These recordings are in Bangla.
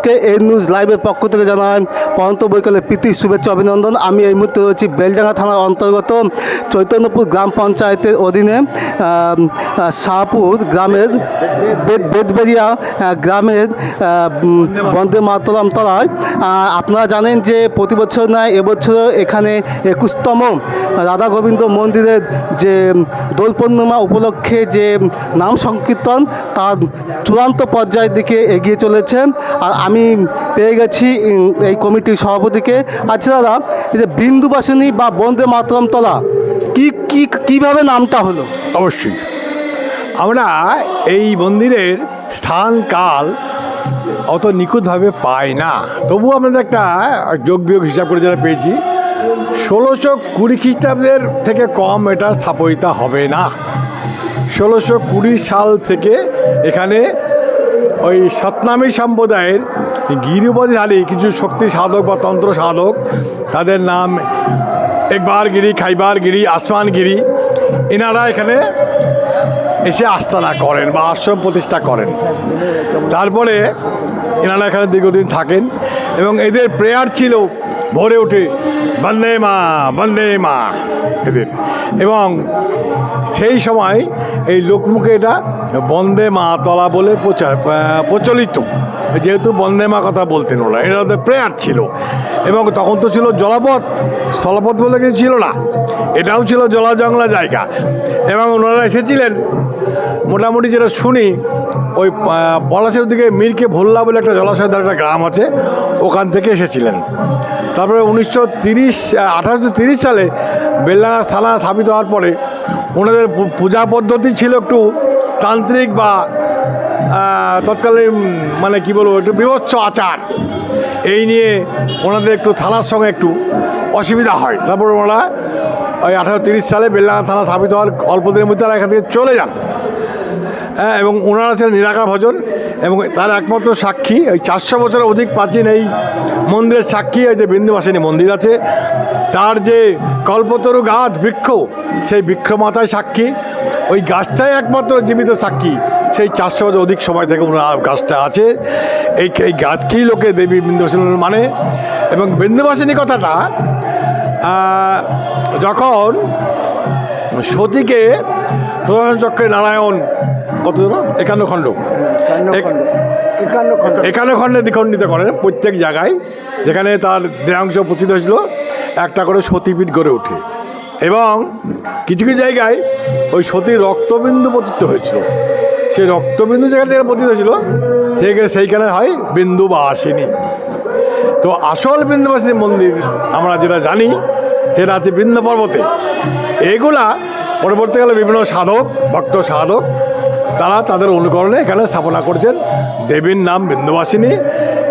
সকলকে এই নিউজ লাইভের পক্ষ থেকে জানাই পরন্ত বৈকালে প্রীতি, শুভেচ্ছা, অভিনন্দন। আমি এই মুহূর্তে রয়েছি বেলডাঙ্গা থানার অন্তর্গত চৈতন্যপুর গ্রাম পঞ্চায়েতের অধীনে শাহপুর গ্রামের বেদ- বেদবেরিয়া গ্রামের বন্দে মাতরম তলায়। আপনারা জানেন যে প্রতি বছর নয় এবছর এখানে একুশতম রাধা গোবিন্দ মন্দিরের যে দোল পূর্ণিমা উপলক্ষে যে নাম সংকীর্তন, তার চূড়ান্ত পর্যায়ের দিকে এগিয়ে চলেছে। আর আমি পেয়ে গেছি এই কমিটির সভাপতিকে। আচ্ছা দাদা, এই যে বিন্দুবাসিনী বা বন্দে মাতরম তলা, কি কি, কীভাবে নামটা হলো? অবশ্যই। আমরা এই মন্দিরের স্থান কাল অত নিখুঁতভাবে পাই না। তবু আমাদের একটা যোগ বিয়োগ হিসাব করে যারা পেয়েছি, ষোলোশো কুড়ি খ্রিস্টাব্দের থেকে কম এটা স্থাপিত হবে না। ষোলোশো কুড়ি সাল থেকে এখানে ওই সতনামী সম্প্রদায়ের গিরিপতিধারী কিছু শক্তি সাধক বা তন্ত্র সাধক, তাদের নাম একবার গিরি খাইবার গিরি আসমান গিরি এনারা এখানে এসে আস্থানা করেন বা আশ্রম প্রতিষ্ঠা করেন। তারপরে এনারা এখানে দীর্ঘদিন থাকেন এবং এদের প্রেয়ার ছিল ভোরে উঠে, বন্দে মা বন্দে মা। এদের। এবং সেই সময় এই লোকমুখে এটা বন্দে মা তলা বলে প্রচার প্রচলিত। যেহেতু বন্দে মা কথা বলতেন ওরা এটা ওদের প্রেয়ার ছিল। এবং তখন তো ছিল জলপথ, স্থলপথ বলে কিছু ছিল না। এটাও ছিল জলা জংলা জায়গা। এবং ওনারা এসেছিলেন, মোটামুটি যেটা শুনি, ওই পলাশের দিকে মিরকে ভোল্লা বলে একটা জলাশয় ধারে একটা গ্রাম আছে, ওখান থেকে এসেছিলেন। তারপরে উনিশশো তিরিশ আঠারোশো তিরিশ সালে বেলডাঙ্গা থানা স্থাপিত হওয়ার পরে ওনাদের পূজা পদ্ধতি ছিল একটু তান্ত্রিক বা তৎকালীন মানে কি বলব, একটু বিভৎস আচার। এই নিয়ে ওনাদের একটু থানার সঙ্গে একটু অসুবিধা হয়। তারপর ওনারা ওই আঠারোশো তিরিশ সালে বেলডাঙ্গা থানা স্থাপিত হওয়ার অল্প দিনের মধ্যে তারা এখান থেকে চলে যান। হ্যাঁ এবং ওনারা ছিলেন নিরাকার ভজন। এবং তার একমাত্র সাক্ষী, ওই চারশো বছরের অধিক প্রাচীন এই মন্দিরের সাক্ষী ওই যে বিন্দুবাসিনী মন্দির আছে, তার যে কল্পতরু গাছ, বৃক্ষ, সেই বৃক্ষ মাথায় সাক্ষী। ওই গাছটাই একমাত্র জীবিত সাক্ষী, সেই চারশো বছর অধিক সময় থেকে ওনার গাছটা আছে। এই এই গাছকেই লোকে দেবী বিন্দুবাসিনী মানে। এবং বিন্দুবাসিনী কথাটা যখন সতীকে সুদর্শন চক্রে নারায়ণ কত জন একান্ন খণ্ড। একান্ন খণ্ডে। দ্বিখণ্ডিত করেন প্রত্যেক জায়গায় যেখানে তার দেহাংশ পতিত হয়েছিল একটা করে সতীপীঠ গড়ে ওঠে। এবং কিছু কিছু জায়গায় ওই সতীর রক্তবিন্দু পতিত হয়েছিল। সেই রক্তবিন্দু যেখানে থেকে পতিত হয়েছিল সেইখানে সেইখানে হয় বিন্দু বা আসেনি তো আসল বিন্দুবাসী মন্দির আমরা যেটা জানি সেটা আছে বৃন্দ পর্বতে। এগুলা পরবর্তীকালে বিভিন্ন সাধক ভক্ত সাধক তারা তাদের অনুকরণে এখানে স্থাপনা করছেন দেবীর নাম বিন্দুবাসিনী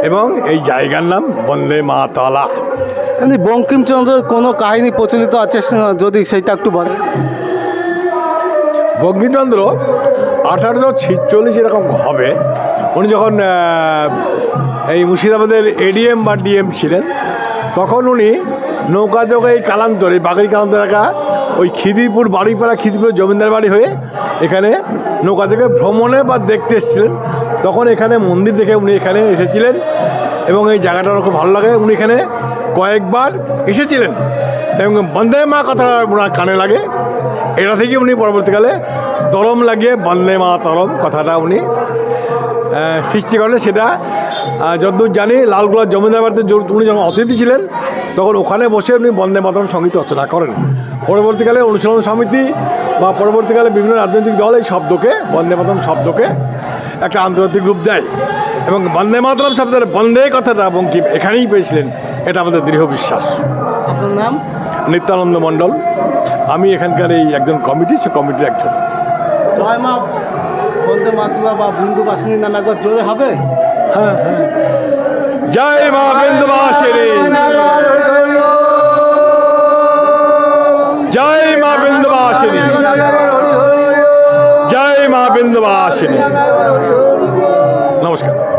এবং এই জায়গার নাম বন্দে মা তালা এমনি বঙ্কিমচন্দ্রের কোনো কাহিনী প্রচলিত আছে যদি সেটা একটু বলেন। বঙ্কিমচন্দ্র আঠারোশো ছিচল্লিশ এরকম হবে। উনি যখন এই মুর্শিদাবাদের এডিএম বা ডিএম ছিলেন তখন উনি নৌকা যোগে এই কালান্তর, এই বাগড়ি কালান্তর এলাকা, ওই খিদিরপুর বাড়িপাড়া খিদিরপুর জমিদার বাড়ি হয়ে এখানে নৌকা থেকে ভ্রমণে বা দেখতে এসেছিলেন। তখন এখানে মন্দির দেখে উনি এখানে এসেছিলেন এবং এই জায়গাটা খুব ভালো লাগে। উনি এখানে কয়েকবার এসেছিলেন। এবং বন্দে মা কথাটা ওনার কানে লাগে। এটা থেকে উনি পরবর্তীকালে তরম লাগিয়ে বন্দে মা তরম কথাটা উনি সৃষ্টি করেন। সেটা যতদূর জানি লালগোলা জমিদার বাড়িতে উনি যখন অতিথি ছিলেন তখন ওখানে বসে উনি বন্দে মাতরম সংগীত রচনা করেন। পরবর্তীকালে অনুশীলন সমিতি বা পরবর্তীকালে বিভিন্ন রাজনৈতিক দল এই শব্দকে বন্দে মাতরম শব্দকে একটা আন্তর্জাতিক রূপ দেয়। এবং বন্দে মাতরম শব্দের বন্দে কথাটা বঙ্কিম এখানেই পেয়েছিলেন এটা আমাদের দৃঢ় বিশ্বাস। আপনার নাম? নিত্যানন্দ মণ্ডল। আমি এখানকার এই একজন কমিটি সে কমিটির একজন। জয় মা বন্দে মাতলা বা বিন্দুবাসিনীর নামে একবার জোরে হবে? জয় মা বিন্দবাসিনী জয় মা বিন্দবাসিনী জয় মা বিন্দবাসিনী নমস্কার।